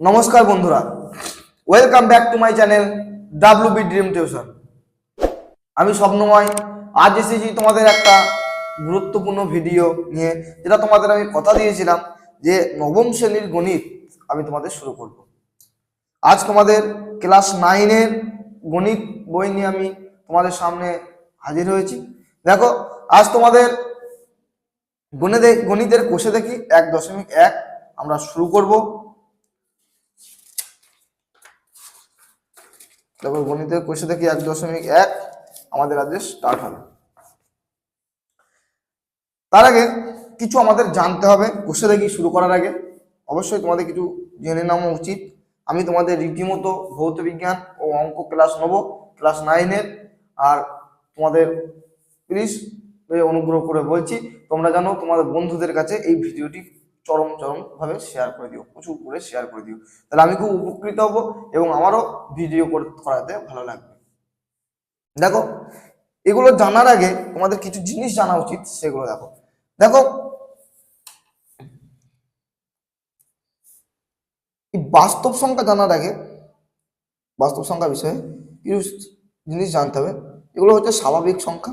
নমস্কার বন্ধুরা। Welcome back to my channel W B dream tuition আমি স্বপ্নময়। আজ এসেছি তোমাদের একটা গুরুত্বপূর্ণ ভিডিও নিয়ে, যেটা তোমাদের আমি কথা দিয়েছিলাম যে নবম শ্রেণির গণিত আমি তোমাদের শুরু করব। আজ তোমাদের ক্লাস নাইনের গণিত বই নিয়ে আমি তোমাদের সামনে হাজির হয়েছি। দেখো, আজ তোমাদের গণিতে গণিতের কোষে দেখি এক দশমিক এক আমরা শুরু করব। তারপর গণিতের কোষে দেখি এক দশমিক এক আমাদের আজকে স্টার্ট হবে। তার আগে কিছু আমাদের জানতে হবে, কোষে দেখি শুরু করার আগে। অবশ্যই তোমাদের কিছু জেনে নেওয়া উচিত। আমি তোমাদের রীতিমতো ভৌত বিজ্ঞান ও অঙ্ক ক্লাস নেব ক্লাস নাইনের আর তোমাদের প্লিজ অনুগ্রহ করে বলছি, তোমরা জানো তোমাদের বন্ধুদের কাছে এই ভিডিওটি চরম চরম ভাবে শেয়ার করে দিও, প্রচুর করে শেয়ার করে দিও। তাহলে আমি খুব উপকৃত হব এবং আমারও ভিডিও করাতে ভালো লাগবে। দেখো, এগুলো জানার আগে তোমাদের কিছু জিনিস জানা উচিত, সেগুলো দেখো। দেখো বাস্তব সংখ্যা জানার আগে, বাস্তব সংখ্যা বিষয়ে কিছু জিনিস জানতে হবে। এগুলো হচ্ছে স্বাভাবিক সংখ্যা।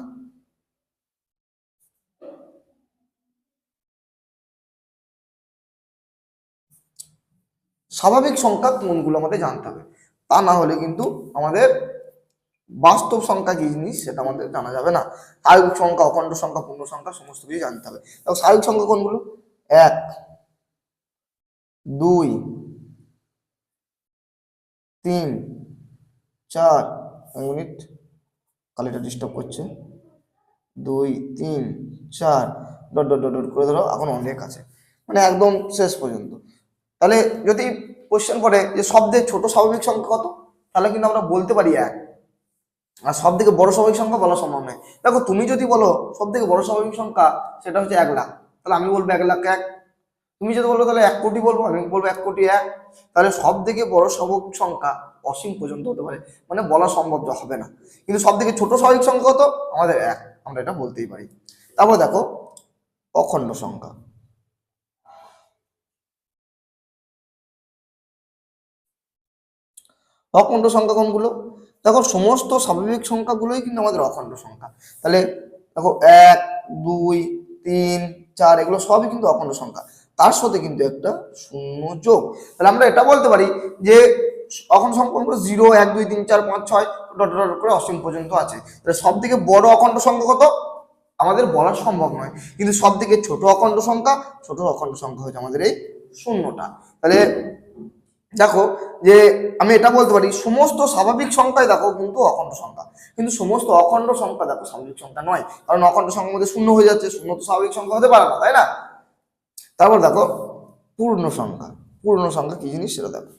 স্বাভাবিক সংখ্যা কোনগুলো আমাদের জানতে হবে। তা না হলে কিন্তু আমাদের বাস্তব সংখ্যা কি জিনিস সেটা আমাদের জানা যাবে না। স্বাভাবিক সংখ্যা, অখণ্ড সংখ্যা, পূর্ণ সংখ্যা, সমস্ত কিছু জানতে হবে। দেখো স্বাভাবিক সংখ্যা কোনগুলো? এক, দুই, তিন, চার মিনিট। কালিটা ডিস্টার্ব করছে। দুই, তিন, চার, ডট ডট ডট ডট করে ধরো, এখন অনেক আছে। মানে একদম শেষ পর্যন্ত। তাহলে যদি কোশ্চেন করে যে থেকে ছোট স্বাভাবিক সংখ্যা কত? তাহলে কিন্তু আমরা বলতে পারি এক। আর সব থেকে বড় স্বাভাবিক সংখ্যা বলা সম্ভব নয়। দেখো, তুমি যদি বলো সব থেকে বড় স্বাভাবিক সংখ্যা, সেটা হচ্ছে এক লাখ। তাহলে আমি বলব এক লাখ এক। তুমি যদি বলো তাহলে এক কোটি বলব, আমি বলব এক কোটি এক। তাহলে সব থেকে বড় স্বাভাবিক সংখ্যা অসীম পর্যন্ত হতে পারে। মানে বলা সম্ভব হবে না। কিন্তু সব থেকে ছোট স্বাভাবিক সংখ্যা কত? আমাদের এক। আমরা এটা বলতেই পারি। তারপর দেখো, অখণ্ড সংখ্যা। অখণ্ড সংখ্যা কোনগুলো দেখো, সমস্ত স্বাভাবিক সংখ্যাগুলোই কিন্তু আমাদের অখণ্ড সংখ্যা। তাহলে দেখো, এক, দুই, তিন, চার, এগুলো সবই কিন্তু অখণ্ড সংখ্যা। তার সাথে কিন্তু একটা শূন্য যোগ। তাহলে আমরা এটা বলতে পারি যে, অখণ্ড সংখ্যা কোনগুলো জিরো, এক, দুই, তিন, চার, পাঁচ, ছয়, ডট ডট করে অসীম পর্যন্ত আছে। তাহলে সব থেকে বড় অখণ্ড সংখ্যা কত? আমাদের বলা সম্ভব নয়। কিন্তু সব থেকে ছোট অখণ্ড সংখ্যা, ছোট অখণ্ড সংখ্যা হচ্ছে আমাদের এই শূন্যটা। তাহলে দেখো যে আমি এটা বলতে পারি, সমস্ত স্বাভাবিক সংখ্যায় দেখো কিন্তু অখণ্ড সংখ্যা। কিন্তু সমস্ত অখণ্ড সংখ্যা দেখো স্বাভাবিক সংখ্যা নয়। কারণ অখণ্ড সংখ্যার মধ্যে শূন্য হয়ে যাচ্ছে, শূন্য তো স্বাভাবিক সংখ্যা হতে পারে না, তাই না? তারপর দেখো, পূর্ণ সংখ্যা। পূর্ণ সংখ্যা কি জিনিস সেটা দেখো।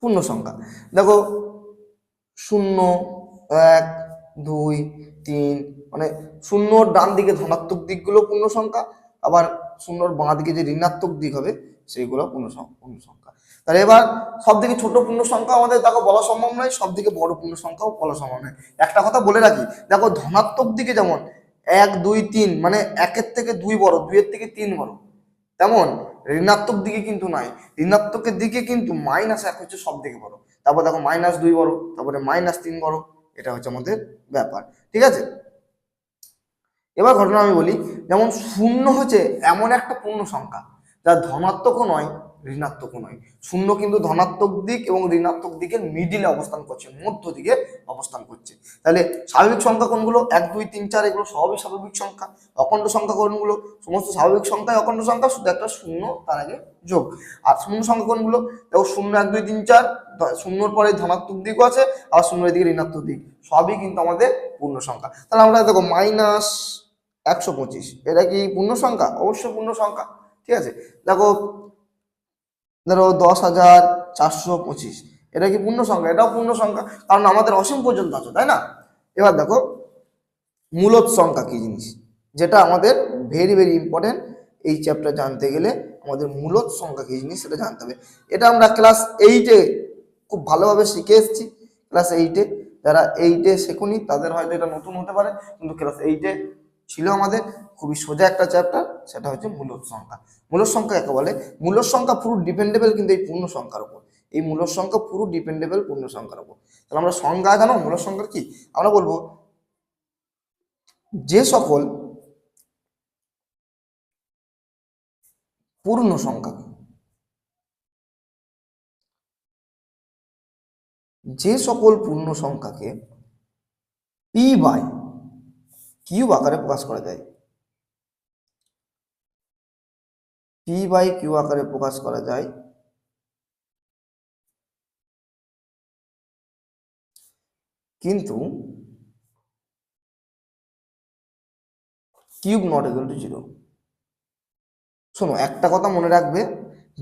পূর্ণ সংখ্যা। দেখো, শূন্য, এক দুই, তিন মানে শূন্যর ডান দিকে ধনাত্মক দিকগুলো পূর্ণ সংখ্যা আবার শূন্যর বাঁ দিকে যে ঋণাত্মক দিক হবে, সেইগুলো পূর্ণ পূর্ণ সংখ্যা তাহলে এবার সব থেকে ছোট পূর্ণ সংখ্যা আমাদের দেখো বলা সম্ভব নয় সব থেকে বড় পূর্ণ সংখ্যাও বলা সম্ভব নয়। একটা কথা বলে রাখি, দেখো ধনাত্মক দিকে যেমন এক, দুই, তিন মানে একের থেকে দুই বড়, দুইয়ের থেকে তিন বড়, তেমন ঋণাত্মক দিকে কিন্তু নাই। ঋণাত্মকের দিকে কিন্তু মাইনাস এক হচ্ছে সব থেকে বড়। তারপর দেখো মাইনাস দুই বড়, তারপরে মাইনাস তিন বড় এটা হচ্ছে আমাদের ব্যাপার, ঠিক আছে? এবার ঘটনা আমি বলি, যেমন শূন্য হচ্ছে এমন একটা পূর্ণ সংখ্যা যা ধনাত্মকও নয় ঋণাত্মকও নয়। শূন্য কিন্তু ধনাত্মক দিক এবং ঋণাত্মক দিকের মিডিলে অবস্থান করছে, মধ্য দিকে অবস্থান করছে। তাহলে স্বাভাবিক সংখ্যা কোনগুলো? এক, দুই, তিন, চার, এগুলো সবই স্বাভাবিক সংখ্যা। অখণ্ড সংখ্যা কোনগুলো? সমস্ত স্বাভাবিক সংখ্যায় অখণ্ড সংখ্যা, শুধু একটা শূন্য তার আগে যোগ। আর শূন্য সংখ্যা কোনগুলো? দেখো শূন্য, এক, দুই, তিন, চার শূন্যর পরে ধনাত্মক দিকও আছে আর শূন্যের দিকে ঋণাত্মক দিক। সবই কিন্তু আমাদের পূর্ণ সংখ্যা। তাহলে আমরা দেখো মাইনাস একশো পঁচিশ, এটা কি পূর্ণ সংখ্যা? অবশ্যই পূর্ণ সংখ্যা, ঠিক আছে? দেখো ধরো দশ হাজার চারশো পঁচিশ। এটা কি পূর্ণ সংখ্যা? এটাও পূর্ণ সংখ্যা, কারণ আমাদের অসীম পর্যন্ত আছে, তাই না? এবার দেখো, মূলত সংখ্যা কি জিনিস? যেটা আমাদের ভেরি ভেরি ইম্পর্টেন্ট এই চ্যাপ্টার জানতে গেলে আমাদের মূলত সংখ্যা কি জিনিস সেটা জানতে হবে। এটা আমরা ক্লাস এইটে খুব ভালোভাবে শিখে এসেছি। ক্লাস এইটে যারা এইটে শেখুনি, তাদের হয়তো এটা নতুন হতে পারে, কিন্তু ক্লাস এইটে ছিল আমাদের খুবই সোজা একটা চ্যাপ্টার সেটা হচ্ছে মূলদ সংখ্যা। মূলদ সংখ্যা একে বলে? মূলদ সংখ্যা পুরো ডিপেন্ডেবল কিন্তু এই পূর্ণ সংখ্যার উপর। এই মূলদ সংখ্যা পুরো ডিপেন্ডেবল পূর্ণ সংখ্যার উপর। তাহলে আমরা সংজ্ঞা জানো? মূলদ সংখ্যার কি? আমরা বলব, যে সকল পূর্ণ সংখ্যাকে, যে সকল পূর্ণ সংখ্যাকে পি বাই কিউব আকারে প্রকাশ করা যায়। পি বাই কিউ আকারে প্রকাশ করা যায়। কিন্তু q not equal to zero শোনো, একটা কথা মনে রাখবে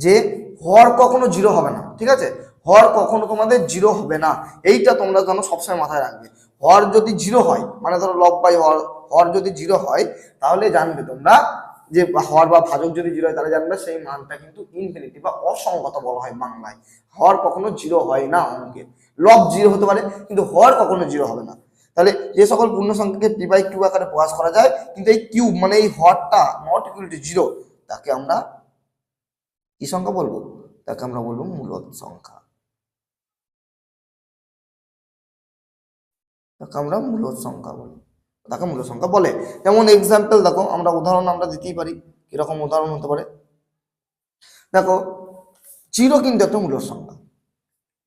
যে হর কখনো জিরো হবে না, ঠিক আছে? হর কখনো তোমাদের জিরো হবে না। এইটা তোমরা যেন সবসময় মাথায় রাখবে। হর যদি জিরো হয় মানে ধরো লব বাই হর হর যদি জিরো হয়, তাহলে জানবে তোমরা যে হর বা ভাজক যদি জিরো হয়, তাহলে জানবে সেই মানটা কিন্তু ইনফিনিটি বা অসংগত বলা হয় বাংলায়। হর কখনো জিরো হয় না অঙ্কে। লব জিরো হতে পারে, কিন্তু হর কখনো জিরো হবে না। তাহলে যে সকল পূর্ণ সংখ্যাকে পি বাই কিউ আকারে প্রকাশ করা যায়, কিন্তু এই কিউব মানে এই হরটা নট ইকুয়াল টু জিরো তাকে আমরা কি সংখ্যা বলব? তাকে আমরা বলব মূলদ সংখ্যা। তাকে আমরা মূলদ সংখ্যা বলি। তাকে মূলদ সংখ্যা বলে। যেমন এক্সাম্পল দেখো, আমরা উদাহরণ আমরা দিতেই পারি, কীরকম উদাহরণ হতে পারে? দেখো, জিরো কিন্তু একটা মূলদ সংখ্যা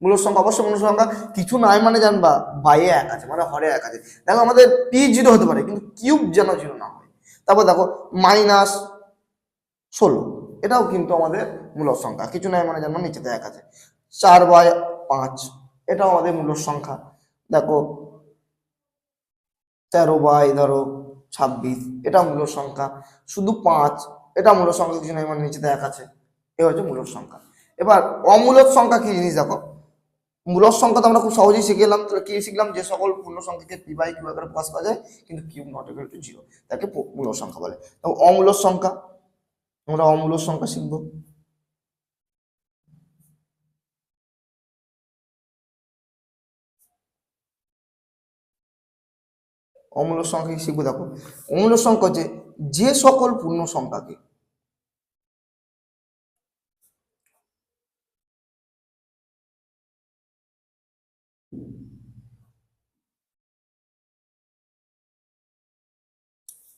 মূলদ সংখ্যা অবশ্যই মূলদ সংখ্যা কিছু নাই মানে জানবা বাইয়ে এক আছে মানে হরে এক আছে। দেখো, আমাদের পি জিরো হতে পারে, কিন্তু কিউব যেন জিরো না হয়। তারপর দেখো মাইনাস ষোলো, এটাও কিন্তু আমাদের মূলদ সংখ্যা কিছু নাই মানে জানব, নিচেতে এক আছে। চার বাই পাঁচ, এটাও আমাদের মূলদ সংখ্যা দেখো তেরো বাই ধরো ছাব্বিশ, এটা মূলদ সংখ্যা। শুধু পাঁচ, এটা মূলদ সংখ্যা কিছু নাই মানে নিচেতে এক আছে। এ হচ্ছে মূলদ সংখ্যা। এবার অমূলদ সংখ্যা কি জিনিস দেখো? মূলদ সংখ্যা তো আমরা খুব সহজেই শিখে গেলাম তাহলে কি শিখলাম? যে সকল পূর্ণ সংখ্যাকে পি বাই কিউ আকারে প্রকাশ করা যায়, কিন্তু q not equal to zero তাকে মূলদ সংখ্যা বলে। তো অমূলদ সংখ্যা, আমরা অমূলদ সংখ্যা শিখব। অমূল্য সংখ্যা শিখব দেখো? অমূল্য সংখ্যা হচ্ছে যে সকল পূর্ণ সংখ্যাকে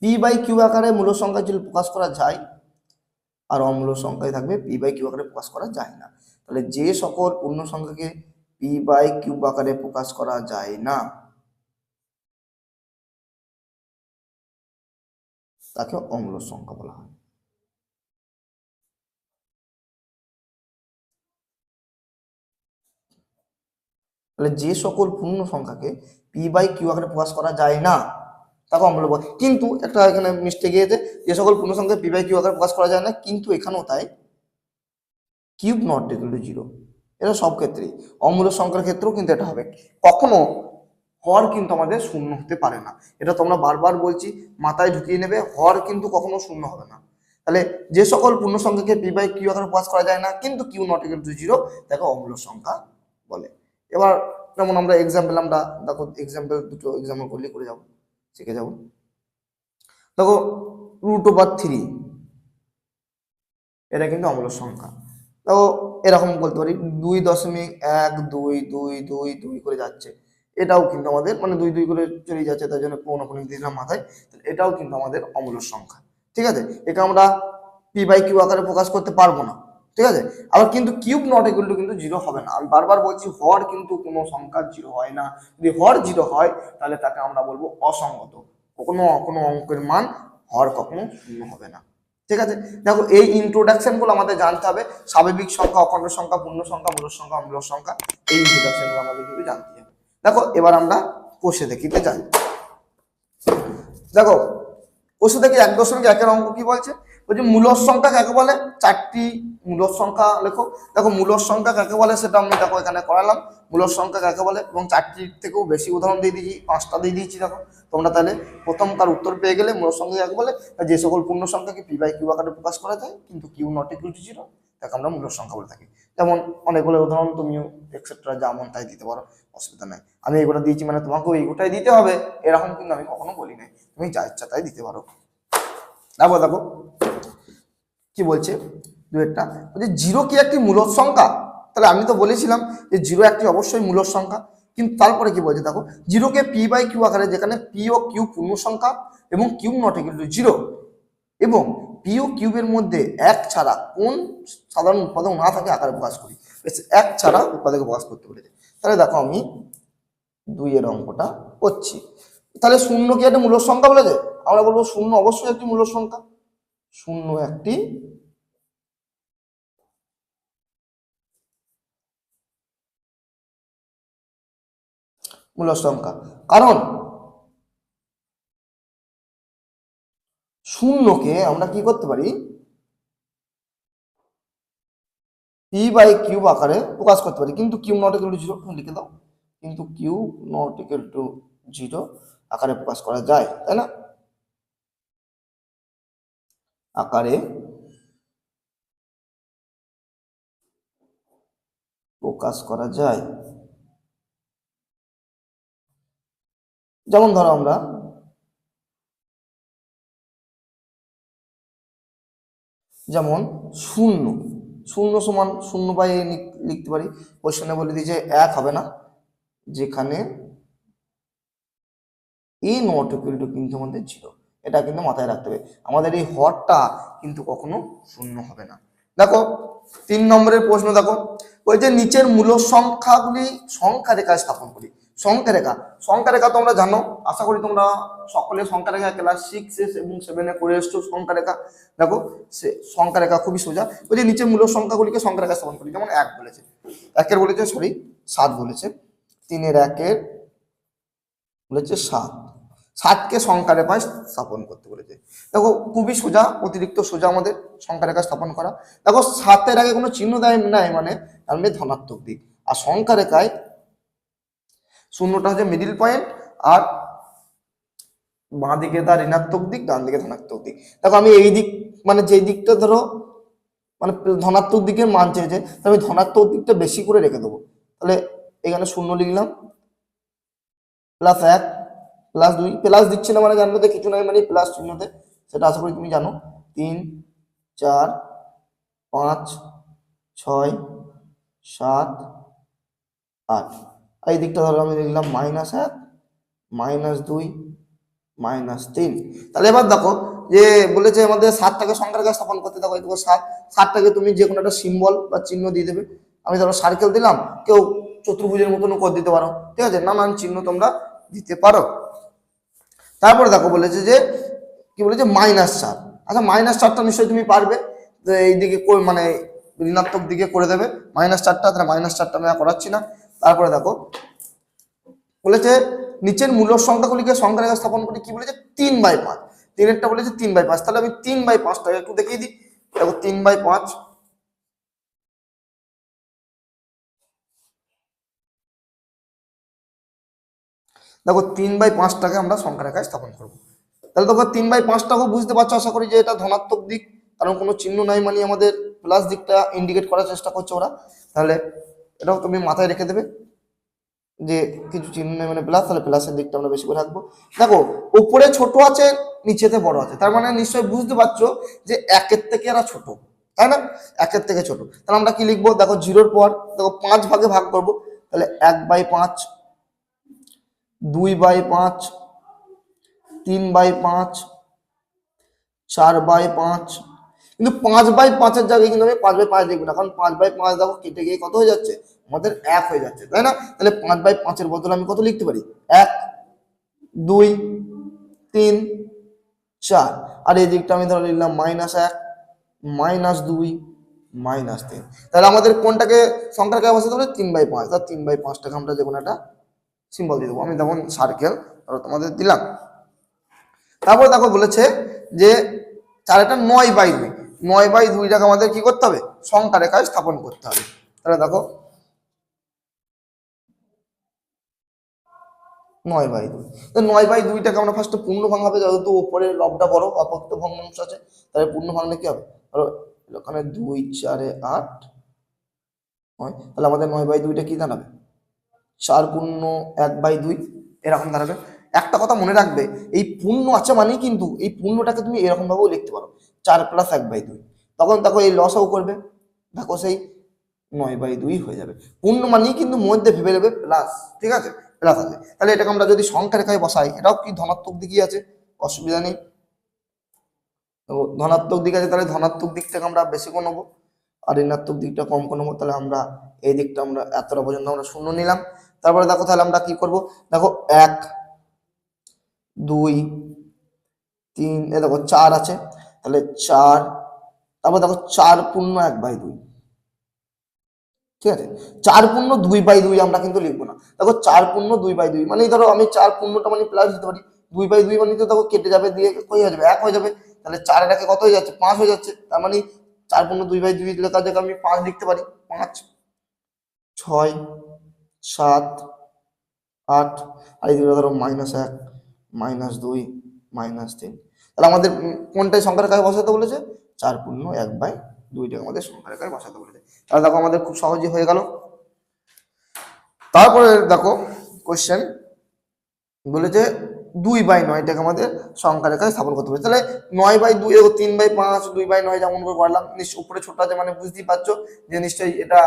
পি বাই কিউ আকারে মূল সংখ্যা যদি প্রকাশ করা যায়, আর অমূল্য সংখ্যায় থাকবে পি বাই কিউ আকারে প্রকাশ করা যায় না। তাহলে যে সকল পূর্ণ সংখ্যাকে পি বাই কিউব আকারে প্রকাশ করা যায় না। তাকে অম্ল সংখ্যা বলা হয়। তাহলে যে সকল পূর্ণ সংখ্যাকে পি বাই কিউ আকারে প্রকাশ করা যায় না, তাকে অমূল্য বলে। কিন্তু একটা এখানে মিস্টেক গিয়েছে, যে সকল পূর্ণ সংখ্যা পি বাই কিউ আকারে প্রকাশ করা যায় না, কিন্তু এখানেও তাই। Q not equal to zero এটা সব ক্ষেত্রেই। অমূল্য সংখ্যার ক্ষেত্রেও কিন্তু এটা হবে। কখনো হর কিন্তু আমাদের শূন্য হতে পারে না। এটা তোমরা বারবার বলছি, মাথায় ঢুকিয়ে নেবে, হর কিন্তু কখনো শূন্য হবে না। তাহলে যে সকল পূর্ণ সংখ্যাকে পি বাই কিউ আকারে প্রকাশ করা যায় না, কিন্তু q not equal to zero তাকে অমূল্য সংখ্যা বলে। এবার যেমন আমরা এক্সাম্পল আমরা দেখো এক্সাম্পল দুটো এক্সাম্পল করলে করে যাব, শিখে যাব। দেখো রুট ওভার থ্রি এটা কিন্তু অমূল্য সংখ্যা। দেখো এরকম বলতে পারি, দুই দশমিক এক, দুই দুই দুই দুই করে যাচ্ছে। এটাও কিন্তু আমাদের মানে দুই দুই করে চলে যাচ্ছে, তার জন্য কোনো কোনো দিলাম মাথায় এটাও কিন্তু আমাদের অমূল্য সংখ্যা। ঠিক আছে? এটা আমরা পি বাই কিউ আকারে প্রকাশ করতে পারব না। ঠিক আছে? আবার কিন্তু কিউব নট ইকুয়াল টু কিন্তু জিরো হবে না। আমি বারবার বলছি, হর কিন্তু কোনো সংখ্যা জিরো হয় না। যদি হর জিরো হয়, তাহলে তাকে আমরা বলব অসঙ্গত কোনো কোনো অঙ্কের মান হর কখনো শূন্য হবে না। ঠিক আছে? দেখো, এই ইন্ট্রোডাকশনগুলো আমাদের জানতে হবে। স্বাভাবিক সংখ্যা, অখণ্ড সংখ্যা, পূর্ণ সংখ্যা, মূল সংখ্যা অম্ল সংখ্যা, এই ইন্ট্রোডাকশনগুলো আমাদের কিন্তু জানতে হবে। দেখো, এবার আমরা কোষে দেখিতে যাই দেখো, কোষে দেখি এক দশমিক একের অঙ্ক কি বলছে? বলছে মূলর সংখ্যা কাকে বলে? চারটি মূলর সংখ্যা লেখো। দেখো, মূলর সংখ্যা কাকে বলে সেটা আমি দেখো এখানে করালাম। মূলর সংখ্যা কাকে বলে? এবং চারটির থেকেও বেশি উদাহরণ দিয়ে দিয়েছি, পাঁচটা দিয়ে দিয়েছি, দেখো। তোমরা তাহলে প্রথম তার উত্তর পেয়ে গেলে মূলর সংখ্যা কাকে বলে? যে সকল পূর্ণ সংখ্যাকে পি বাই কিউ আকারে প্রকাশ করা যায়, কিন্তু কিউ নট টু জিরো তাকে আমরা মূলর সংখ্যা বলে থাকি। যেমন অনেকগুলো উদাহরণ তুমিও এক্সেট্রা যেমন তাই দিতে পারো, অসুবিধা নাই। আমি এগুলো দিয়েছি মানে তোমাকেও এইগুলোটাই দিতে হবে, এরকম কিন্তু আমি কখনো বলি নাই। তুমি যা ইচ্ছা তাই দিতে পারো। তারপর দেখো, কি বলছে? দুয়েরটা বলছে জিরো কি একটি মূলদ সংখ্যা? তাহলে আমি তো বলেছিলাম যে জিরো একটি অবশ্যই মূলদ সংখ্যা। কিন্তু তারপরে কি বলছে? দেখো জিরোকে পি বাই কিউ আকারে যেখানে পি ও কিউ পূর্ণ সংখ্যা এবং q not equal to zero এবং পি ও কিউবের মধ্যে এক ছাড়া কোন সাধারণ উৎপাদক না থাকে আকারে প্রকাশ করি? বেশ, এক ছাড়া উৎপাদকে প্রকাশ করতে বলেছে। তাহলে দেখো আমি দুইয়ের অঙ্কটা করছি। তাহলে শূন্য কি একটা মূল্য সংখ্যা বলে বলেছে? আমরা বলব শূন্য অবশ্যই একটি মূল্য সংখ্যা। শূন্য একটি মূলদ সংখ্যা। কারণ শূন্যকে আমরা কি করতে পারি? পি বাই কিউব আকারে প্রকাশ করতে পারি। কিন্তু কিউ নট ইকুয়াল জিরো লিখে দাও। কিন্তু q not equal to zero আকারে প্রকাশ করা যায়, তাই না? আকারে প্রকাশ করা যায়। যেমন ধরো আমরা যেমন শূন্য শূন্য সমান শূন্য বাই লিখতে পারি। কোশ্চেনে বলে দিই যে এক হবে না, যেখানে এ নট ইকুয়াল টু কিন্তু আমাদের জিরো এটা কিন্তু মাথায় রাখতে হবে। আমাদের এই হরটা কিন্তু কখনো শূন্য হবে না। দেখো, তিন নম্বরের প্রশ্ন দেখো ওই যে নিচের মূল সংখ্যাগুলি সংখ্যা রেখায় স্থাপন করি। সংখ্যা রেখা সংখ্যা রেখা তোমরা জানো, আশা করি তোমরা সকলে সংখ্যা রেখা ক্লাস সিক্স এস এবং সেভেনে করে এসছো সংখ্যা রেখা দেখো, সে সংখ্যা রেখা খুবই সোজা। ওই যে নিচের মূল সংখ্যাগুলিকে সংখ্যা রেখা স্থাপন করি, যেমন এক বলেছে। একের বলেছে সরি সাত বলেছে। তিনের একের বলেছে সাত। সাতকে সংখ্যা রেখায় স্থাপন করতে বলেছে। দেখো, খুবই সোজা, অতিরিক্ত সোজা আমাদের সংখ্যা রেখা স্থাপন করা। দেখো, সাতের আগে কোনো চিহ্ন দেয় নাই মানে তার মানে ধনাত্মক দিক। আর সংখ্যা রেখায় শূন্যটা হচ্ছে মিডিল পয়েন্ট আর বাঁ দিকে তার ঋণাত্মক দিক, ডান দিকে ধনাত্মক দিক। দেখো আমি এই দিক মানে যেই দিকটা ধরো মানে ধনাত্মক দিকে মান চেয়েছে আমি ধনাত্মক দিকটা বেশি করে রেখে দেবো। তাহলে এখানে শূন্য লিখলাম প্লাস এক প্লাস দুই প্লাস দিচ্ছে না মানে জানতে কিছু নাই মানে প্লাস চিহ্নতে। সেটা আশা করি তুমি জানো। তিন, চার, পাঁচ, ছয়, সাত, আট। এই দিকটা ধরো আমি লিখলাম মাইনাস এক মাইনাস দুই মাইনাস তিন। তাহলে এবার দেখো যে বলেছে আমাদের সাতটাকে সংখ্যার কাছে স্থাপন করতে, দেখো এই দেখো সাত। সাতটাকে তুমি যে কোনো একটা সিম্বল বা চিহ্ন দিয়ে দেবে। আমি ধরো সার্কেল দিলাম, কেউ চতুর্ভুজের মতন করে দিতে পারো। ঠিক আছে? নানান চিহ্ন তোমরা দিতে পারো। তারপরে দেখো বলেছে যে, কি বলেছে? মাইনাস চার। আচ্ছা মাইনাস চারটা নিশ্চয়ই তুমি পারবে। তো এইদিকে কো- মানে ঋণাত্মক দিকে করে দেবে। মাইনাস চারটা, তাহলে মাইনাস চারটা আমি করাচ্ছি না। তারপরে দেখো, বলেছে নিচের মূল সংখ্যাগুলিকে সংখ্যা স্থাপন করি কি বলেছে? তিন বাই পাঁচ। তিনেরটা বলেছে তিন বাই পাঁচ। তাহলে আমি তিন বাই পাঁচটাকে একটু দেখিয়ে দিই। দেখো, তিন বাই পাঁচ। দেখো, তিন বাই পাঁচটাকে আমরা সংখ্যা রেখায় স্থাপন করব। তাহলে দেখো তিন বাই পাঁচটাকেও বুঝতে পারছ, আশা করি যে এটা ধনাত্মক দিক। কারণ কোনো চিহ্ন নাই মানে আমাদের প্লাস দিকটা ইন্ডিকেট করার চেষ্টা করছে ওরা। তাহলে এটাও তুমি মাথায় রেখে দেবে যে কিছু চিহ্ন মানে প্লাস তাহলে প্লাসের দিকটা আমরা বেশি করে রাখব। দেখো, উপরে ছোট আছে, নিচেতে বড় আছে। তার মানে নিশ্চয়ই বুঝতে পারছ যে একের থেকে এরা ছোট, তাই না? একের থেকে ছোট। তাহলে আমরা কি লিখব? দেখো জিরোর পর, দেখো পাঁচ ভাগে ভাগ করব। তাহলে এক বাই পাঁচ, দুই বাই পাঁচ, তিন বাই পাঁচ, চার বাই পাঁচ কিন্তু পাঁচ বাই পাঁচের জায়গায় কিন্তু আমি পাঁচ বাই পাঁচ লিখব না। কারণ পাঁচ বাই পাঁচ দেখো কেটে গিয়ে কত হয়ে যাচ্ছে? আমাদের এক হয়ে যাচ্ছে, তাই না? তাহলে পাঁচ বাই পাঁচের বদলে আমি কত লিখতে পারি? এক, দুই, তিন, চার। আর এই দিকটা আমি ধরে লিখলাম মাইনাস এক মাইনাস দুই মাইনাস তিন। তাহলে আমাদের কোনটাকে সংখ্যাকে বসাতে হবে তিন বাই পাঁচ। তার তিন বাই পাঁচটাকে আমরা যে কোনো একটা সিম্বল দিয়ে দেবো। আমি যেমন সার্কেল তোমাদের দিলাম। তারপর দেখো বলেছে যে চার একটা নয় বাই দুই নয় বাই দুইটাকে আমাদের কি করতে হবে? সংখ্যা রেখায় স্থাপন করতে হবে। তাহলে দেখো, নয় বাই দুই। তো নয় বাই দুইটাকে আমরা ফার্স্টে পূর্ণ ভাঙাবে যেহেতু ওপরে লবটা বড়, অপত্য ভগ্নাংশ আছে। তাহলে পূর্ণ ভাঙলে কি হবে? ওখানে দুই, চারে আট, নয়। তাহলে আমাদের নয় বাই দুইটা কি দাঁড়াবে? চার পূর্ণ এক বাই দুই, এরকম দাঁড়াবে। একটা কথা মনে রাখবে, এই পূর্ণ আছে মানেই কিন্তু এই পূর্ণটাকে তুমি এরকম ভাবেও লিখতে পারো। চার প্লাস এক বাই দুই। তখন দেখো এই লসও করবে, দেখো সেই নয় বাই দুই হয়ে যাবে। পূর্ণ মানেই কিন্তু মধ্যে ভেবে নেবে প্লাস ঠিক আছে? প্লাস আছে। তাহলে এটাকে আমরা যদি সংখ্যা রেখায় বসাই, এটাও কি ধনাত্মক দিকই আছে? অসুবিধা নেই। তো ধনাত্মক দিক আছে, তাহলে ধনাত্মক দিক থেকে আমরা বেশি করে নেব। আর ঋণাত্মক দিকটা কম করে নেব, তাহলে আমরা এই দিকটা আমরা এতটা পর্যন্ত আমরা শূন্য নিলাম। তারপরে দেখো তাহলে আমরা কি করব? দেখো এক দুই, তিন এ দেখো চার আছে, তাহলে চার, তারপর দেখো চার পূর্ণ এক বাই দুই। ঠিক আছে? চার পূর্ণ দুই বাই দুই আমরা কিন্তু লিখব না। দেখো চার পূর্ণ দুই বাই দুই মানে ধরো আমি চার পূর্ণটা মানে প্লাস দিতে পারি। দুই বাই দুই মানে তো দেখো কেটে যাবে, দিয়ে হয়ে যাবে? এক হয়ে যাবে। তাহলে চারের একে কত হয়ে যাচ্ছে? পাঁচ হয়ে যাচ্ছে। তার মানে চার পূর্ণ দুই বাই দুই লেখা জায়গায় আমি পাঁচ লিখতে পারি। পাঁচ, ছয়, সাত, আট, আর এদিকে ধরো মাইনাস এক। মাইনাস দুই, মাইনাস তিন। তাহলে আমাদের কোনটাই সংখ্যার রেখায় বসাতে বলেছে? চার পূর্ণ এক বাই দুইটা আমাদের সংখ্যার রেখায় বসাতে বলেছে। তাহলে দেখো আমাদের খুব সহজই হয়ে গেল। তারপরে দেখো কোশ্চেন বলেছে দুই বাই নয়টাকে আমাদের সংখ্যা রেখায় স্থাপন করতে হবে তাহলে নয় বাই দুই তিন বাই পাঁচ, দুই বাই নয় যেমন করে করলাম উপরে ছোট আছে মানে বুঝতেই পারছ যে নিশ্চয়ই এটা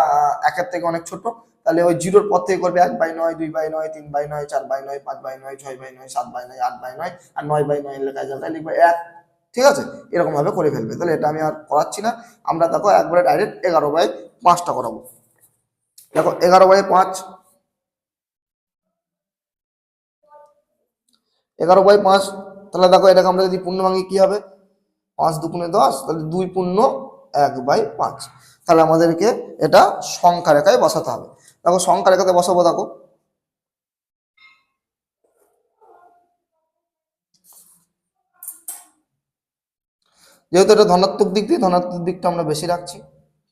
একের থেকে অনেক ছোট। তাহলে ওই জিরোর পর থেকে করবে এক বাই নয়, দুই বাই নয়, তিন বাই নয়, চার বাই নয়, পাঁচ বাই নয়, ছয় বাই নয়, সাত বাই নয়, আট বাই নয় আর নয় বাই নয় লেখা জায়গায় লিখবে এক। ঠিক আছে? এরকম ভাবে করে ফেলবে। তাহলে এটা আমি আর করাচ্ছি না। আমরা দেখো একবারে ডাইরেক্ট এগারো বাই পাঁচটা করাবো। দেখো এগারো বাই পাঁচ। এগারো বাই পাঁচ, তাহলে দেখো এটাকে আমরা যদি পূর্ণ ভাঙি কি হবে? পাঁচ দুগুণে দশ, তাহলে দুই পূর্ণ এক বাই পাঁচ। তাহলে আমাদেরকে এটা সংখ্যা রেখায় বসাতে হবে। দেখো সংখ্যা রেখাতে বসাবো, দেখো। যেহেতু এটা ধনাত্মক দিক দিয়ে, ধনাত্মক দিকটা আমরা বেশি রাখছি,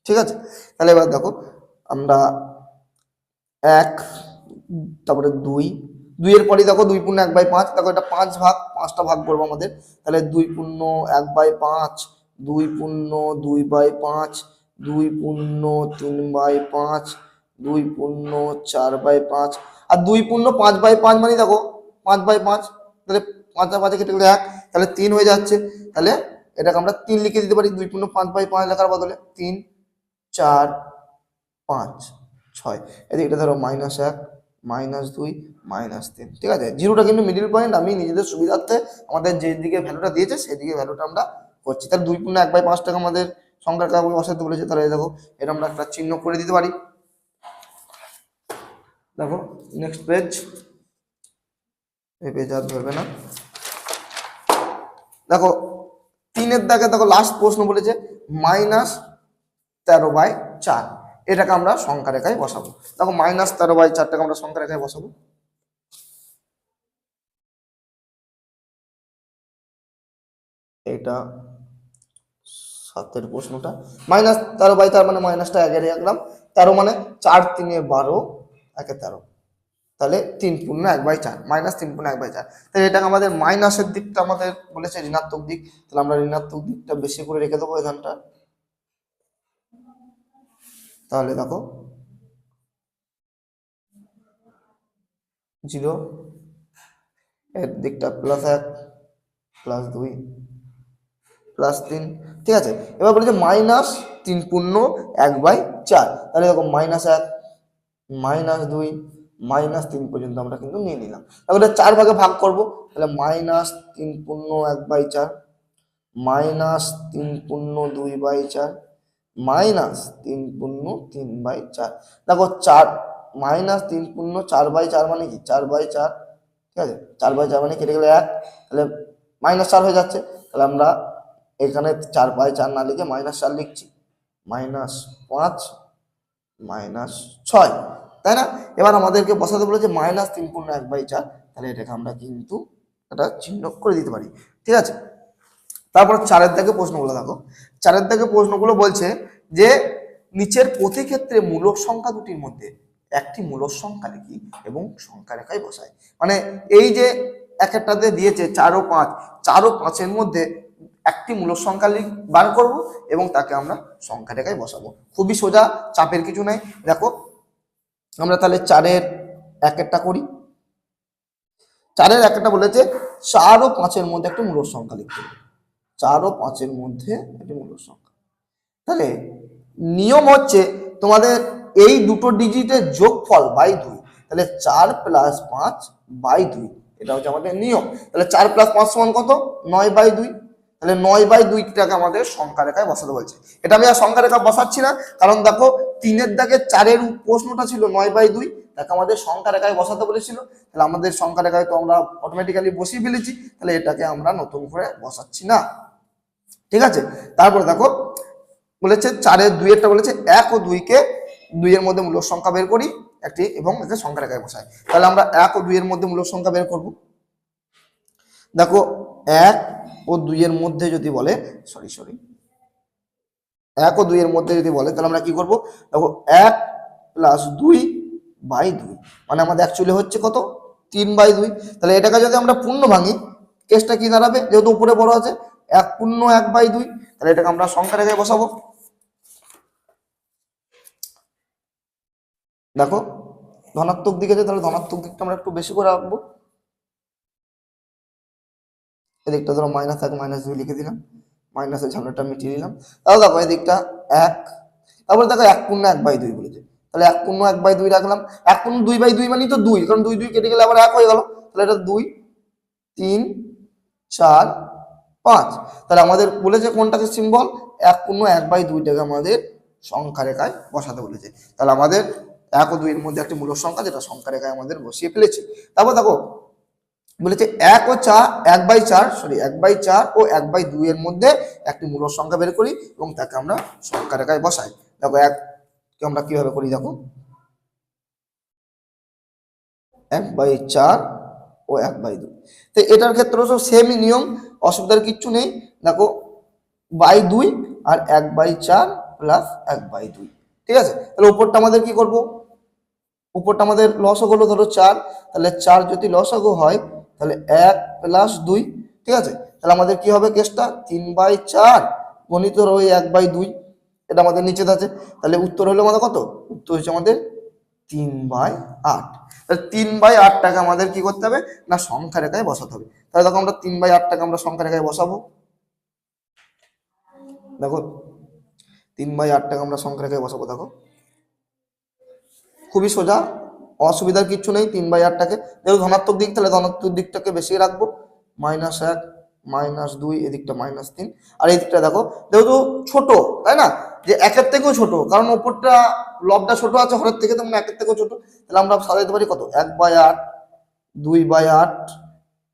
ঠিক আছে? তাহলে এবার দেখো, আমরা এক, তারপরে দুই, দুইয়ের পরে দেখো দুই পূর্ণ এক বাই পাঁচ, দেখো এটা পাঁচ ভাগ, পাঁচটা ভাগ করব আমাদের। তাহলে দুই পূর্ণ এক বাই পাঁচ, দুই পূর্ণ দুই বাই পাঁচ, দুই পূর্ণ তিন বাই পাঁচ দুই পূর্ণ চার বাই পাঁচ। আর দুই পূর্ণ পাঁচ বাই পাঁচ মানে দেখো, পাঁচ বাই পাঁচ, তাহলে পাঁচ আর পাঁচে কেটে গেলে এক, তাহলে তিন হয়ে যাচ্ছে। তাহলে এটাকে আমরা তিন লিখে দিতে পারি, দুই পূর্ণ পাঁচ বাই পাঁচ লেখার বদলে তিন, চার, পাঁচ, ছয়। এদিকে এটা ধরো মাইনাস এক মাইনাস দুই মাইনাস তিন। ঠিক আছে? জিরোটা কিন্তু মিডিল পয়েন্ট আমি নিজেদের সুবিধার্থে আমাদের যেদিকে ভ্যালুটা দিয়েছে সেই দিকে ভ্যালুটা আমরা করছি। তাহলে দুই পূর্ণ এক বাই পাঁচ টাকা আমাদের সংখ্যার বসাতে বলেছে, তাহলে দেখো এটা আমরা একটা চিহ্ন করে দিতে পারি। দেখো নেক্সট পেজ এই পেজ আর ধরবে না। দেখো, তিনের দাগে দেখো লাস্ট প্রশ্ন বলেছে মাইনাস তেরো বাই চার। এটাকে আমরা সংখ্যা রেখায় বসাবো। দেখো মাইনাস তেরো বাই চারটাকে আমরা সংখ্যা রেখায় বসাবো। এটা সাতের প্রশ্নটা। মাইনাস তেরো বাই চার মানে মাইনাসটা একে রাখলাম তেরো মানে চার তিনে বারো। একে তেরো। তাহলে তিন পূর্ণ এক বাই চার, মাইনাস তিন পূর্ণ এক বাই চার। তাহলে এটাকে আমাদের মাইনাসের দিকটা আমাদের বলেছে, ঋণাত্মক দিক। তাহলে আমরা ঋণাত্মক দিকটা বেশি করে রেখে দেবো এখানটা। তাহলে দেখো, জিরো, এর দিকটা প্লাস এক প্লাস দুই প্লাস তিন, ঠিক আছে? এবার বলেছে মাইনাস তিন পূর্ণ এক বাই চার। তাহলে দেখো মাইনাস এক মাইনাস দুই মাইনাস তিন পর্যন্ত আমরা কিন্তু নিয়ে নিলাম। তাহলে চার ভাগে ভাগ করব, তাহলে মাইনাস তিন পূর্ণ এক বাই চার মাইনাস তিন পূর্ণ দুই বাই চার মাইনাস তিন পূর্ণ তিন বাই চার। দেখো চার মাইনাস তিন পূর্ণ চার বাই চার মানে কি? চার বাই চার, ঠিক আছে? চার বাই চার মানে কেটে গেলে এক, তাহলে মাইনাস চার হয়ে যাচ্ছে। তাহলে আমরা এখানে চার বাই চার না লিখে মাইনাস চার লিখছি। মাইনাস পাঁচ মাইনাস ছয়, তাই না? এবার আমাদেরকে বসাতে বলেছে মাইনাস তিন পূর্ণ এক বাই চার, তাহলে এটাকে আমরা কিন্তু একটা চিহ্ন করে দিতে পারি, ঠিক আছে? তারপর চারের দাগে প্রশ্নগুলো দেখো, চারের দাগে প্রশ্নগুলো বলছে যে নিচের প্রতি ক্ষেত্রে মূলক সংখ্যা দুটির মধ্যে একটি মূলক সংখ্যা লিখি এবং সংখ্যা রেখায় বসাই মানে এই যে এক একটাতে দিয়েছে চার ও পাঁচ, চার ও পাঁচের মধ্যে একটি মূলক সংখ্যা লিখ, বার করব এবং তাকে আমরা সংখ্যা রেখায় বসাবো। খুবই সোজা, চাপের কিছু নাই। দেখো, আমরা তাহলে চারের এক একটা করি। চারের এক একটা বলেছে চার ও পাঁচের মধ্যে একটা মূলক সংখ্যা লিখতে হবে। চার ও পাঁচের মধ্যে একটি মূলদ সংখ্যা। তাহলে নিয়ম হচ্ছে তোমাদের এই দুটো ডিজিটের যোগফল বাই দুই। তাহলে চার প্লাস পাঁচ বাই দুই। এটা হচ্ছে আমাদের নিয়ম। তাহলে চার প্লাস পাঁচ সমান কত? নয় বাই দুই। তাহলে নয় বাই দুইটাকে আমাদের সংখ্যা রেখায় বসাতে বলছে। এটা আমি আর সংখ্যা রেখা বসাচ্ছি না, কারণ দেখো তিনের দাগে চারের প্রশ্নটা ছিল নয় বাই দুই, তাকে আমাদের সংখ্যা রেখায় বসাতে বলেছিল। তাহলে আমাদের সংখ্যা রেখায় তো আমরা অটোমেটিক্যালি বসিয়ে ফেলেছি, তাহলে এটাকে আমরা নতুন করে বসাচ্ছি না। ঠিক আছে? তারপরে দেখো, বলেছে চারের দুইয়েরটা বলেছে, এক ও দুইকে দুইয়ের মধ্যে মূলক সংখ্যা বের করি, একটি এবং এতে সংখ্যা রেখায় বসাই। তাহলে আমরা এক ও দুইয়ের মধ্যে মূলক সংখ্যা বের করব। দেখো, এক ও দুইয়ের মধ্যে যদি বলে সরি সরি এক ও দুইয়ের মধ্যে যদি বলে, তাহলে আমরা কি করব? দেখো, এক প্লাস দুই বাই দুই মানে আমাদের অ্যাকচুয়ালি হচ্ছে কত? তিন বাই দুই। তাহলে এটাকে যদি আমরা পূর্ণ ভাঙি কেসটা কি দাঁড়াবে? যেহেতু উপরে বড় আছে, এক পূর্ণ, এক বাই দুই, তাহলে এটাকে আমরা সংখ্যা রেখায় বসাবো। দেখো, ধনাত্মক দিকে তাহলে ধনাত্মক দিকটা আমরা একটু বেশি করে রাখব এদিকটা ধরো মাইনাস এক মাইনাস দুই লিখে দিলাম। মাইনাসের ঝামেলাটা মিটিয়ে দিলাম তাহলে দেখো এদিকটা এক। তারপরে দেখো এক পূর্ণ এক বাই দুই বলেছে। তাহলে এক পূর্ণ এক বাই দুই রাখলাম। এক পূর্ণ দুই বাই দুই মানে তো দুই, কারণ দুই দুই কেটে গেলে আবার এক হয়ে গেল। তাহলে এটা দুই, তিন, চার, পাঁচ। তাহলে আমাদের বলেছে কোনটাকে সিম্বল এক পূর্ণ এক বাই দুইটাকে আমাদের সংখ্যা রেখায় বসাতে বলেছে। তাহলে আমাদের এক ও দুইয়ের মধ্যে একটি মূল সংখ্যা, যেটা সংখ্যা রেখায় আমাদের বসিয়ে ফেলেছি। তারপর দেখো বলেছে এক ও চার, এক বাই চার সরি এক বাই চার ও এক বাই দুইয়ের মধ্যে একটি মূল সংখ্যা বের করি এবং তাকে আমরা সংখ্যা রেখায় বসাই। দেখো এক কে আমরা কীভাবে করি দেখো? এক বাই চার ও এক বাই দুই। তো এটার ক্ষেত্রেও সব সেমই নিয়ম, অসুবিধার কিচ্ছু নেই। দেখো, বাই দুই আর এক বাই চার প্লাস এক বাই দুই। ঠিক আছে? তাহলে উপরটা আমাদের কি করব? উপরটা আমাদের লসক হলো ধরো চার। তাহলে চার যদি লসগো হয় তাহলে এক প্লাস দুই, ঠিক আছে? তাহলে আমাদের কি হবে কেসটা তিন বাই চার, গণিত ওই এক বাই দুই, এটা আমাদের নিচে আছে। তাহলে উত্তর হলো আমাদের কত? উত্তর হচ্ছে আমাদের তিন বাই আট। তাহলে তিন বাই আটটাকে আমাদের কি করতে হবে? না, সংখ্যা রেখায় বসাতে হবে। তাহলে দেখো আমরা তিন বাই আটটাকে আমরা সংখ্যা রেখায় বসাবো। দেখো, তিন বাই আটটাকে আমরা সংখ্যা রেখায় বসাবো, দেখো। খুবই সোজা। অসুবিধার কিচ্ছু নেই, তিন বাই আটটাকে। যেহেতু ধনাত্মক দিক, তাহলে ধনাত্মক দিকটাকে বেশি রাখব। মাইনাস এক, মাইনাস দুই, এদিকটা মাইনাস তিন। আর এদিকটা দেখো, যেহেতু ছোট, তাই না? যে একের থেকেও ছোট, কারণ ওপরটা লবটা ছোট আছে, হরের থেকে তেমন একের থেকেও ছোট। তাহলে আমরা সাজাইতে পারি কত? এক বাই আট, দুই বাই আট,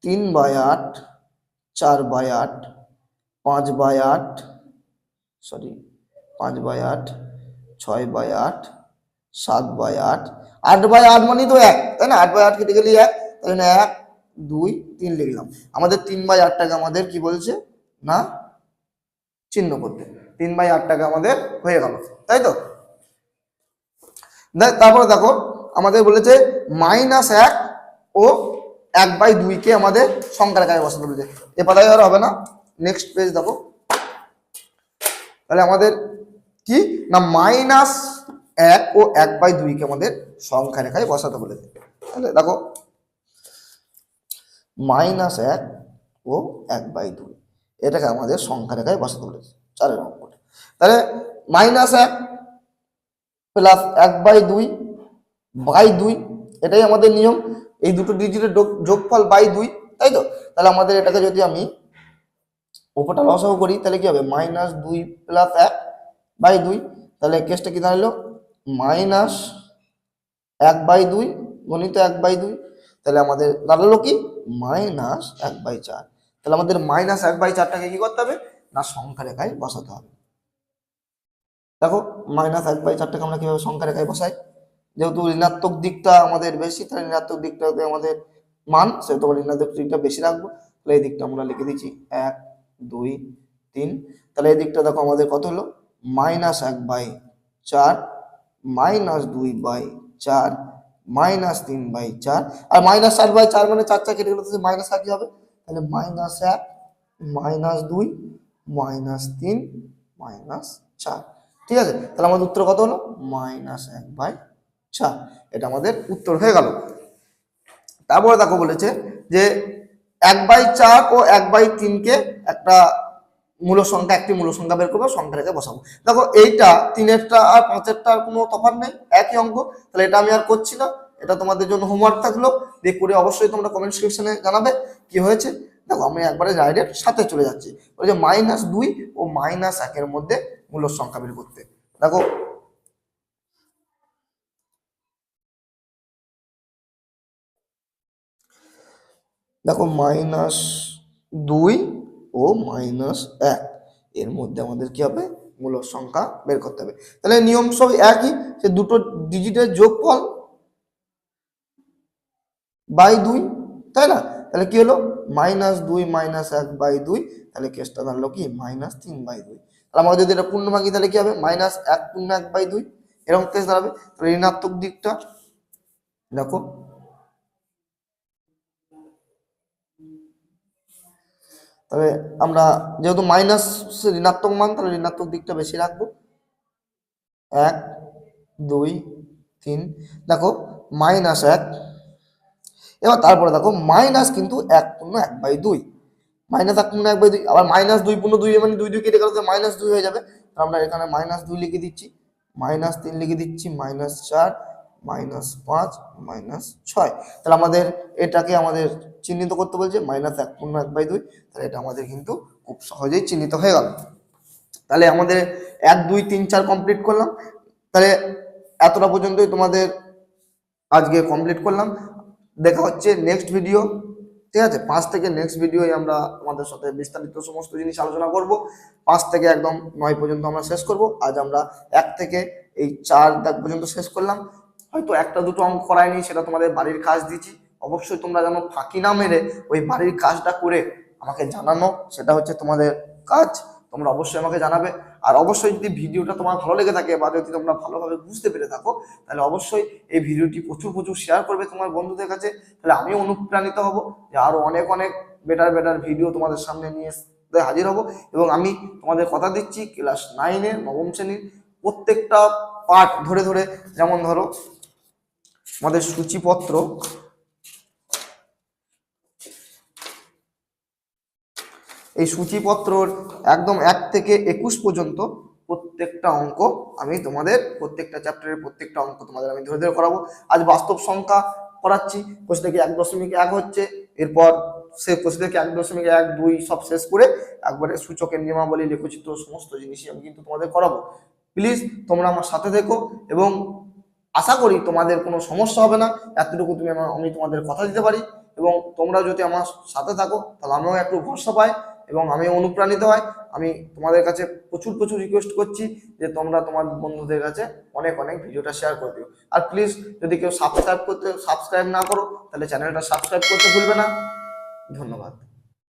তিন বাই আট, চার বাই আট, পাঁচ বাই আট সরি পাঁচ বাই আট, ছয় বাই আট, সাত বাই আট আট বাই আট মানে তো এক, তাই না? আট বাই আট কেটে গেলে এক, তাই না? এক, দুই, তিন লিখলাম আমাদের তিন বাই আটটাকে আমাদের কি বলছে? না? চিহ্ন করতে। তিন বাই আটটাকে আমাদের হয়ে গেল, তাই তো? তারপরে দেখো, আমাদের বলেছে মাইনাস এক ও এক বাই দুইকে আমাদের সংখ্যার রেখায় বসাতে বলেছে। এ পাতায় আর হবে না। নেক্সট পেজ দেখো। তাহলে আমাদের কি? না, মাইনাস এক ও এক বাই দুইকে আমাদের সংখ্যা রেখায় বসাতে বলেছে তাহলে দেখো মাইনাস এক ও এক বাই দুই, এটাকে আমাদের সংখ্যা রেখায় বসাতে বলেছে চারের অঙ্কটা। তাহলে মাইনাস এক প্লাস এক বাই দুই বাই দুই, এটাই আমাদের নিয়ম। এই দুটো ডিজিটের যোগ- যোগফল বাই দুই, তাই তো? তাহলে আমাদের এটাকে যদি আমি উপরটা লসাগু করি, তাহলে কি হবে? মাইনাস দুই প্লাস এক বাই দুই, তাহলে কেসটা কি দাঁড়াল? মাইনাস এক বাই দুই, গণিত এক বাই দুই, তাহলে আমাদের দাঁড়াল কি? মাইনাস এক বাই চার। তাহলে আমাদের মাইনাস এক বাই চারটাকে কি করতে হবে? না, সংখ্যা রেখায় বসাতে হবে। দেখো, মাইনাস এক বাই চারটাকে আমরা কীভাবে সংখ্যা রেখায় বসাই? যেহেতু ঋণাত্মক দিকটা আমাদের বেশি, তাহলে ঋণাত্মক দিকটাতে আমাদের মান, সেহেতু ঋণাত্মক দিকটা বেশি রাখব। তাহলে এই দিকটা আমরা লিখে দিচ্ছি এক, দুই, তিন। তাহলে এই দিকটা দেখো আমাদের কত হলো? মাইনাস এক বাই চার। মাইনাস দুই বাই চার, মাইনাস তিন বাই চার। আর মাইনাস চার বাই চার মানে চার চার কেটে গেলে তো মাইনাস এক হবে। তাহলে মাইনাস এক, মাইনাস দুই, মাইনাস তিন, মাইনাস চার। ঠিক আছে? তাহলে আমাদের উত্তর কত হলো? মাইনাস এক বাই চার। এটা আমাদের উত্তর হয়ে গেল। তারপরে দেখো বলেছে যে এক বাই চার ও এক বাই তিনকে একটা মূল সংখ্যা একটি মূল সংখ্যা বের করব, সংখ্যা রেখে বসাবো। দেখো, এইটা, তিনেরটা আর পাঁচেরটা কোনো তফাৎ নেই, একই অঙ্ক। তাহলে এটা আমি আর করছি না। এটা তোমাদের জন্য হোমওয়ার্ক থাকল। দিয়ে করে অবশ্যই তোমরা কমেন্ট সেকশনে জানাবে কি হয়েছে। দেখো, আমি একবারে ডাইরেক্ট সাথে চলে যাচ্ছি। ওই যে মাইনাস দুই ও মাইনাস একের মধ্যে মূল সংখ্যা বের করতে। দেখো দেখো মাইনাস দুই ও মাইনাস এক। এর মধ্যে আমাদের কি হবে? মূল সংখ্যা বের করতে হবে। তাহলে নিয়ম সব একই, সে দুটো ডিজিটের যোগফল বাই দুই, তাই না? তাহলে কি হলো? মাইনাস দুই মাইনাস এক বাই দুই, তাহলে কেসটা দাঁড়াল কি? মাইনাস তিন বাই দুই। তাহলে আমাকে যদি এটা পূর্ণ ভাঙি তাহলে কি হবে? মাইনাস এক পূর্ণ এক বাই দুই, এরকম কেস দাঁড়াবে। তাহলে ঋণাত্মক দিকটা, দেখো তবে আমরা যেহেতু মাইনাস ঋণাত্মক মান, তাহলে ঋণাত্মক দিকটা বেশি রাখব। এক, দুই, তিন, দেখো মাইনাস এক। এবার তারপরে দেখো মাইনাস কিন্তু এক পূর্ণ এক বাই দুই। মাইনাস এক পূর্ণ এক বাই দুই, আবার মাইনাস দুই পূর্ণ দুই মানে দুই দুই কেটে গেলে মাইনাস দুই হয়ে যাবে। আমরা এখানে মাইনাস দুই লিখে দিচ্ছি। মাইনাস তিন লিখে দিচ্ছি মাইনাস চার। মাইনাস পাঁচ, মাইনাস ছয়। তাহলে আমাদের এটাকে আমাদের চিহ্নিত করতে বলছে মাইনাস এক পূর্ণ এক বাই দুই। তাহলে এটা আমাদের কিন্তু খুব সহজেই চিহ্নিত হয়ে গেল। তাহলে আমাদের এক, দুই, তিন, চার কমপ্লিট করলাম। তাহলে এতটা পর্যন্তই তোমাদের আজকে কমপ্লিট করলাম। দেখা হচ্ছে নেক্সট ভিডিও ঠিক আছে? পাঁচ থেকে নেক্সট ভিডিওই আমরা আমাদের সাথে বিস্তারিত সমস্ত জিনিস আলোচনা করব। পাঁচ থেকে একদম নয় পর্যন্ত আমরা শেষ করব। আজ আমরা এক থেকে এই চার দাগ পর্যন্ত শেষ করলাম। হয়তো একটা দুটো অঙ্ক করায়নি, সেটা তোমাদের বাড়ির কাজ দিচ্ছি। অবশ্যই তোমরা যেন ফাঁকি না মেরে ওই বাড়ির কাজটা করে আমাকে জানানো, সেটা হচ্ছে তোমাদের কাজ। তোমরা অবশ্যই আমাকে জানাবে। আর অবশ্যই যদি ভিডিওটা তোমার ভালো লেগে থাকে বা যদি তোমরা ভালোভাবে বুঝতে পেরে থাকো, তাহলে অবশ্যই এই ভিডিওটি প্রচুর প্রচুর শেয়ার করবে তোমার বন্ধুদের কাছে। তাহলে আমিও অনুপ্রাণিত হব যে আরও অনেক অনেক বেটার বেটার ভিডিও তোমাদের সামনে নিয়ে হাজির হব। এবং আমি তোমাদের কথা দিচ্ছি ক্লাস নাইনের নবম শ্রেণির প্রত্যেকটা পার্ট ধরে ধরে, যেমন ধরো আমাদের সূচিপত্র। এই সূচিপত্রর একদম এক থেকে একুশ পর্যন্ত প্রত্যেকটা অঙ্ক আমি তোমাদের, প্রত্যেকটা চ্যাপ্টারের প্রত্যেকটা অঙ্ক তোমাদের আমি ধরে ধরে করাবো। আজ বাস্তব সংখ্যা করাচ্ছি কোষ থেকে এক দশমিক এক হচ্ছে, এরপর সে কোষ থেকে এক দশমিক এক, দুই সব শেষ করে একবারে সূচকের নিয়মাবলী, লেখচিত্র, সমস্ত জিনিসই আমি কিন্তু তোমাদের করাবো। প্লিজ তোমরা আমার সাথে দেখো এবং আশা করি তোমাদের কোনো সমস্যা হবে না। এতটুকু তুমি আমার আমি তোমাদের কথা দিতে পারি এবং তোমরা যদি আমার সাথে থাকো, তাহলে আমিও একটু ভরসা পাই এবং আমি অনুপ্রাণিত হয় আমি তোমাদের কাছে প্রচুর প্রচুর রিকোয়েস্ট করছি যে তোমরা তোমার বন্ধুদের কাছে অনেক অনেক ভিডিওটা শেয়ার করে দিও। আর প্লিজ যদি কেউ সাবস্ক্রাইব করতে সাবস্ক্রাইব না করো, তাহলে চ্যানেলটা সাবস্ক্রাইব করতে ভুলবে না। ধন্যবাদ।